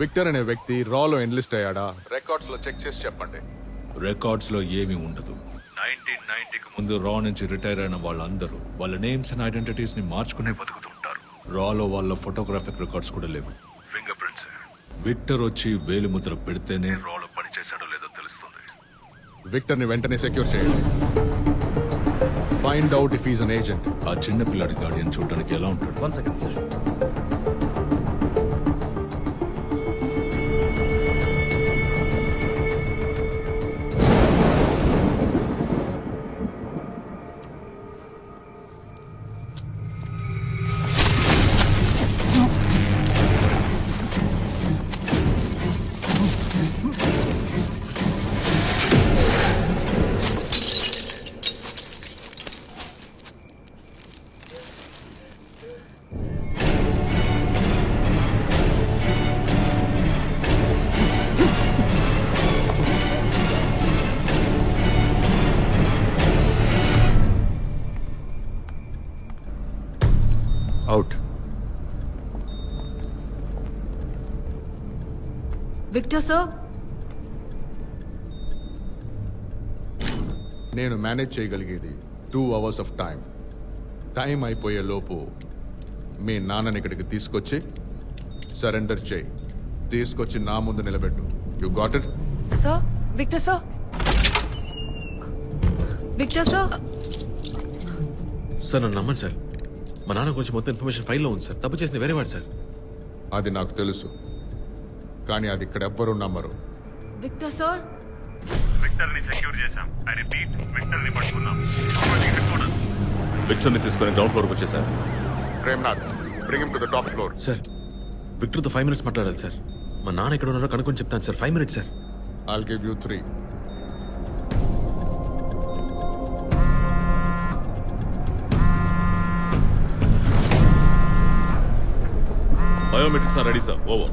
Victor అనే వ్యక్తి రాలో ఎన్లిస్ట్ అయ్యాడా? రికార్డ్స్లో చెక్ చేసి చెప్పండి. రికార్డ్స్లో ఏమీ ఉండదు. నైన్టీన్ నైన్టీకి ముందు రా నుంచి రిటైర్ అయిన వాళ్ళందరూ వాళ్ళ నేమ్స్ అండ్ ఐడెంటిటీస్ని మార్చుకునే బతుకుతుంటారు. రాలో వాళ్ళ ఫోటోగ్రాఫిక్ రికార్డ్స్ కూడా లేవు. Finger prints. విక్టర్ వచ్చి వేలిముద్ర పెడితేనే రాలో పని చేశాడో లేదో తెలుస్తుంది. విక్టర్ని వెంటనే సెక్యూర్ చేయండి. Find out if is an agent. ఆ చిన్న పిల్లాడి గార్డియన్ చూడడానికి ఎలా ఉంటాడు? One second sir. Out Victor sir నేను మేనేజ్ చేయగలిగేది two hours of time time అయిపోయే లోపు మీ నాన్నని ఇక్కడికి తీసుకొచ్చి సరెండర్ చేయి. తీసుకొచ్చి నా ముందు నిలబెట్టు. You got it sir Victor sir Victor sir sir నన్ను నమ్మండి సార్ మా నాన్న గురించి మొత్తం ఇన్ఫర్మేషన్ ఫైల్లో ఉంది సార్. తప్పు చేసింది వేరే వాడు సార్. అది నాకు తెలుసు. కానీ అది ఇక్కడ ఎవ్వరూ నమ్మరు. Victor sir? విక్టర్ని సెక్యూర్ చేశాం. ఐ రిపీట్ విక్టర్ని పట్టుకున్నాం విక్టర్ని తీసుకొని గ్రౌండ్ ఫ్లోర్కి వచ్చేసారు. Premnath bring him to the top floor sir విక్టర్తో five minutes మాట్లాడాలి సార్. మా నాన్న ఎక్కడ ఉన్నారో కనుక్కొని చెప్తాను sir. Five minutes sir. I'll give you three. Biometrics ready sir over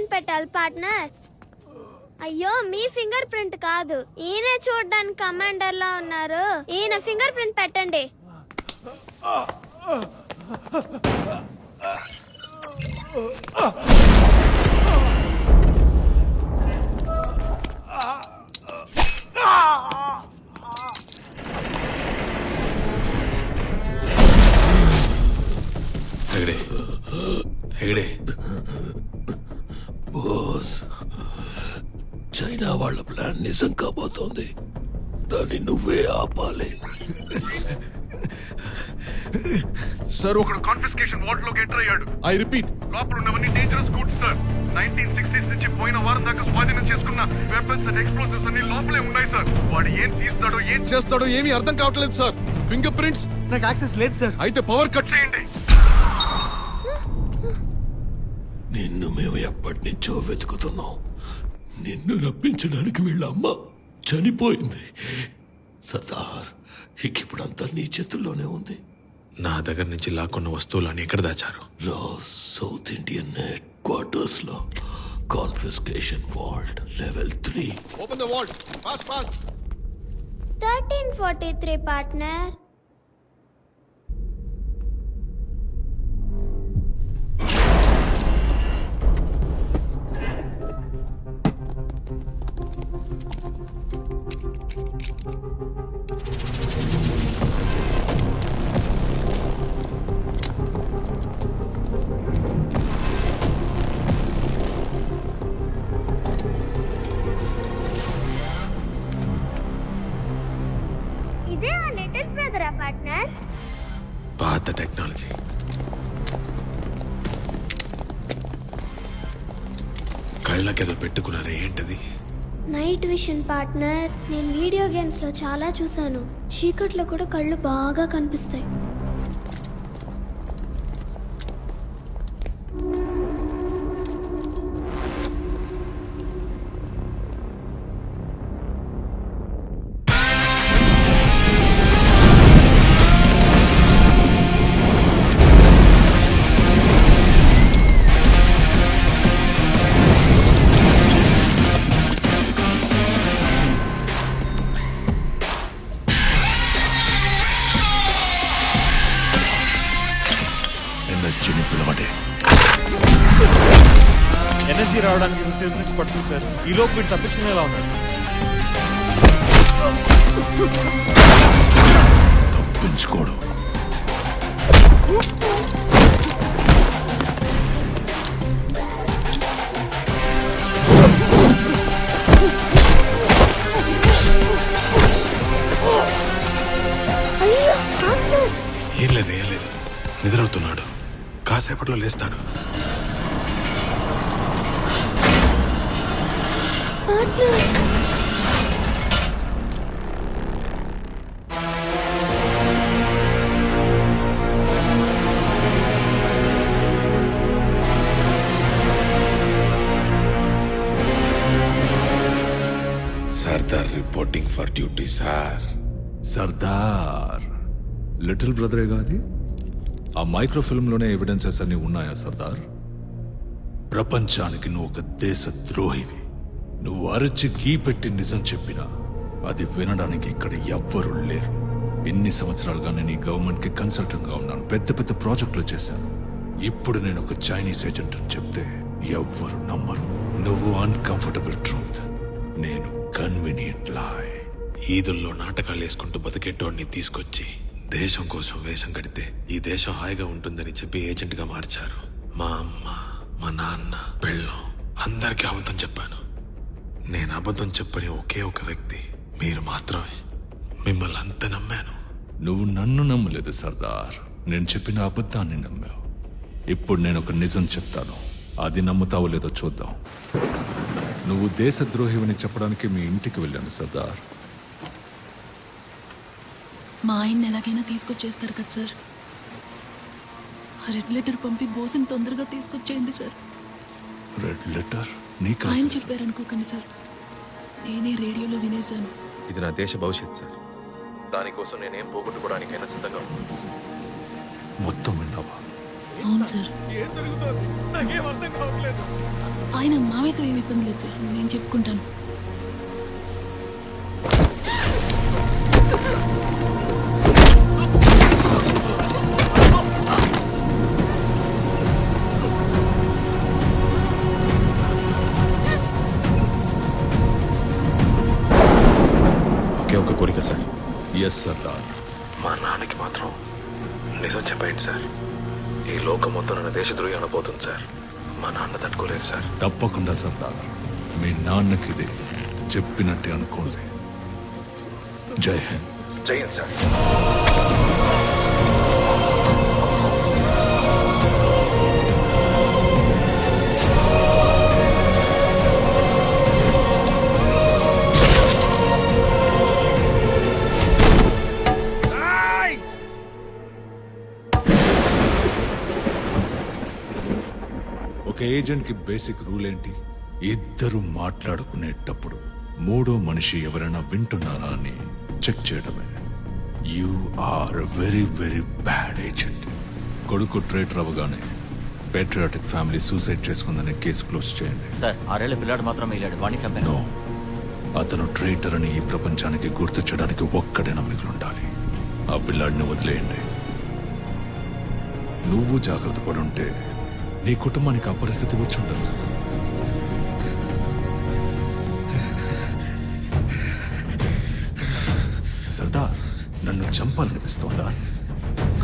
print పెట్టాలి పార్ట్నర్. అయ్యో మీ ఫింగర్ ప్రింట్ కాదు. ఈయన చూడడానికి కమాండర్ లా ఉన్నారు. ఈయన ఫింగర్ ప్రింట్ పెట్టండి. హెగడే వాళ్ళ ప్లాన్ నిజం కాబోతోంది దాన్ని నువ్వే ఆపాలి. సార్ ఒకడు కాన్ఫిస్కేషన్ వార్డ్లోకి ఎంటర్ అయ్యాడు. I repeat. లోపల ఉన్నవన్నీ dangerous goods sir nineteen sixties నుంచి పోయిన వారం దాకా స్వాధీనం చేసుకున్న వెపన్స్ అండ్ ఎక్స్ప్లోసివ్స్ అన్ని లోపలే ఉన్నాయి సార్ వాడు ఏం తీస్తాడో ఏం చేస్తాడో ఏమీ అర్థం కావట్లేదు సార్ ఫింగర్ ప్రింట్స్ నాకు యాక్సెస్ లేదు సార్ అయితే పవర్ కట్ చేయండి. నిన్ను మేము ఎప్పటి నుంచో వెతుకుతున్నాం. నిన్ను రప్పించడానికి వీళ్ళ అమ్మ చనిపోయింది. సర్దార్ ఇక ఇప్పుడంతా నీ చేతుల్లోనే ఉంది. నా దగ్గర నుంచి లాక్కున్న వస్తువులని ఎక్కడ దాచారు? రా సౌత్ ఇండియన్ హెడ్ క్వార్టర్స్లో confiscation vault level three. Open the vault fast fast thirteen forty three partner. పాత టెక్నాలజీ. కళ్ళకేదో పెట్టుకున్నారే ఏంటది? నైట్ విషన్ పార్ట్నర్ నేను వీడియో గేమ్స్లో చాలా చూశాను. చీకట్లో కూడా కళ్ళు బాగా కనిపిస్తాయి. ఎనర్జీ రావడానికి ఫిఫ్టీ మినిట్స్ పడుతుంది సార్ ఈ లోపు వీడు తప్పించుకునేలా ఉన్నాడు తప్పించుకోడు. ఏం లేదు ఏం లేదు. నిద్రవుతున్నాడు కాసేపట్లో లేస్తాడు. Sardar reporting for duty sir Sardar little బ్రదరే కాదు ఆ మైక్రో ఫిల్మ్లోనే ఎవిడెన్సెస్ అన్ని ఉన్నాయా సర్దార్ ప్రపంచానికి నువ్వు ఒక దేశ ద్రోహివి నువ్వు అరచి గీ పెట్టి నిజం చెప్పినా అది వినడానికి ఇక్కడ ఎవ్వరూ లేరు. ఎన్ని సంవత్సరాలుగా నేను ఈ గవర్నమెంట్కి కన్సల్టెంట్గా ఉన్నాను. పెద్ద పెద్ద ప్రాజెక్టులు చేశాను. ఇప్పుడు నేను ఒక చైనీస్ ఏజెంట్ అని చెప్తే ఎవ్వరు నమ్మరు. నువ్వు అన్కంఫర్టబుల్ ట్రూత్ నేను కన్వీనియంట్ లాయ్ ఈదుల్లో నాటకాలు వేసుకుంటూ బతికేటోడిని తీసుకొచ్చి దేశం కోసం వేషం కడితే ఈ దేశం హాయిగా ఉంటుందని చెప్పి ఏజెంట్గా మార్చారు. మా అమ్మ మా నాన్న పెళ్ళం అందరికీ అబద్ధం చెప్పాను. నేను అబద్ధం చెప్పని ఒకే ఒక వ్యక్తి. మీరు మాత్రమే. మిమ్మల్ని అంత నమ్మాను. నువ్వు నన్ను నమ్మలేదు సర్దార్. నేను చెప్పిన అబద్ధాన్ని నమ్మావు. ఇప్పుడు నేను ఒక నిజం చెప్తాను. అది నమ్ముతావో లేదో చూద్దాం. నువ్వు దేశద్రోహివని చెప్పడానికి మీ ఇంటికి వెళ్ళాను సర్దార్. మా ఆయన్ని ఎలాగైనా తీసుకొచ్చేస్తారు కదా సార్? ఆ రెడ్ లెటర్ పంపి బోసుని తొందరగా తీసుకొచ్చేయండి సార్. Red letter? నీకు ఆయన చెప్పారనుకోకండి సార్. నేనే రేడియోలో వినేశాను. ఇది నా దేశ భవిష్యత్ సార్. దానికోసం నేనేం పోగొట్టుకోవడానికైనా సిద్ధంగా ఉన్నాను మొత్తం విన్నావా? అవును సార్. ఆయన మామయ్యతో ఏమి ఇబ్బంది లేదు సార్. నేను చెప్పుకుంటాను. ఎస్ సర్దార్ మా నాన్నకి మాత్రం నిజం చెప్పండి సార్. ఈ లోకం మొత్తం నన్ను దేశద్రోహి అనబోతుంది సార్. మా నాన్న తట్టుకోలేరు సార్. తప్పకుండా సర్దార్ మీ నాన్నకి ఇది. చెప్పినట్టే అనుకోండి. జై హింద్. జయంత్ సార్. ఏజెంట్కి బేసిక్ రూల్ ఏంటి ఇద్దరు మాట్లాడుకునేటప్పుడు మూడో మనిషి ఎవరైనా వింటున్నారా అని చెక్ చేయడమే. You are very very bad agent. కొడుకు ట్రేటర్ అవ్వగానే పేట్రియాటిక్ ఫ్యామిలీ సూసైడ్ చేసుకుందనే కేసు క్లోజ్ చేయండి. సార్ పిల్లాడు మాత్రం వెళ్ళాడు చంపాను. అతను ట్రేటర్ అని ఈ ప్రపంచానికి గుర్తించడానికి ఒక్కడే నమ్మికలు ఉండాలి ఆ పిల్లాడిని వదిలేయండి. నువ్వు జాగ్రత్త పడుంటే నీ కుటుంబానికి ఆ పరిస్థితి వచ్చుండదు సర్దార్ నన్ను చంపాలనిపిస్తోందా?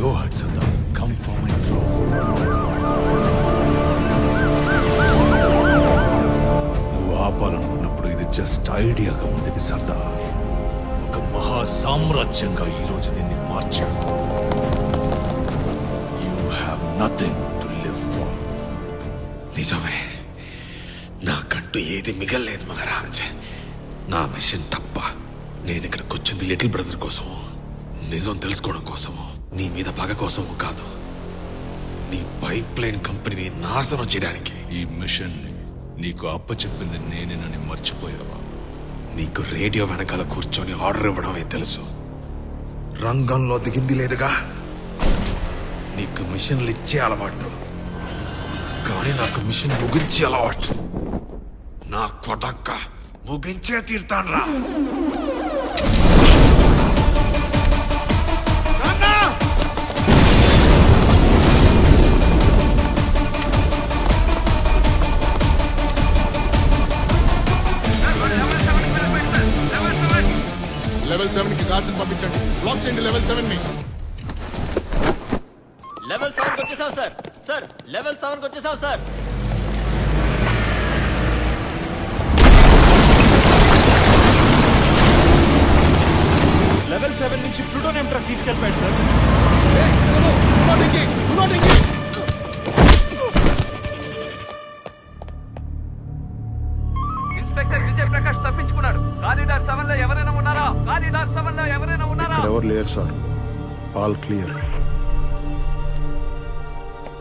Go hut Sardar. Come far my throw నువ్వు ఆపాలనుకున్నప్పుడు ఇది జస్ట్ ఐడియాగా ఉండేది సర్దార్. ఒక మహా సామ్రాజ్యంగా ఈ దీన్ని మార్చాడు యూ హ్యావ్ నథింగ్ నిజమే. నాకంటూ ఏది మిగల్లేదు మహారాజ్. నా మిషన్ తప్ప నేను ఇక్కడికి వచ్చింది లిటిల్ బ్రదర్ కోసము నిజం తెలుసుకోవడం కోసము నీ మీద పగ కోసము కాదు. నీ పైప్ లైన్ కంపెనీని నాశనం చేయడానికి ఈ మిషన్ నీకు అప్పచెప్పింది నేనేనని మర్చిపోయావా? నీకు రేడియో వెనకాల కూర్చొని ఆర్డర్ ఇవ్వడమే తెలుసు. రంగంలో దిగింది లేదుగా? నీకు మిషన్లు ఇచ్చే అలవాటు. కానీ నాకు మిషన్ ముగించే అలవాటు. నా కొడక్క ముగించే తీర్తాను రా లెవెల్ సెవెన్కి గార్డ్స్ పంపించండి. బ్లాక్ చేయండి లెవెల్ సెవెన్ని. లెవెల్ సెవెన్ వచ్చేసాం సార్ సార్ లెవెల్ సెవెన్ వచ్చేసాం సార్. లెవెల్ సెవెన్ నుంచి ప్లూటోనియం ట్రక్ తీసుకెళ్ళిపోయాడు సార్. ఇన్స్పెక్టర్ విజయ్ ప్రకాష్ తప్పించుకున్నాడు. కారిడార్ సెవెన్లో ఎవరైనా ఉన్నారా? కారిడార్ సెవెన్లో ఎవరైనా ఉన్నారా? ఎవరు లేరు సార్. All clear.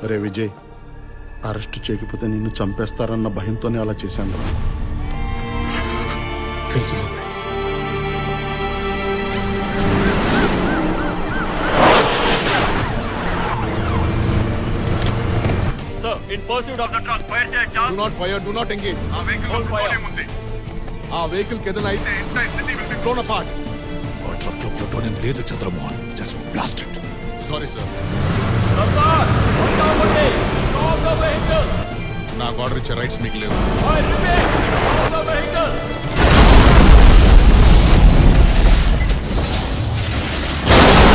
అరే విజయ్ అరెస్ట్ చేయకపోతే నిన్ను చంపేస్తారన్న భయంతోనే అలా చేశాను రా. ఆ వెహికల్ ఏదైనా అయితే లేదు Chandramohan. Just blasted sorry sir నాకు ఆర్డర్ ఇచ్చే రైట్స్ మీకు లేదు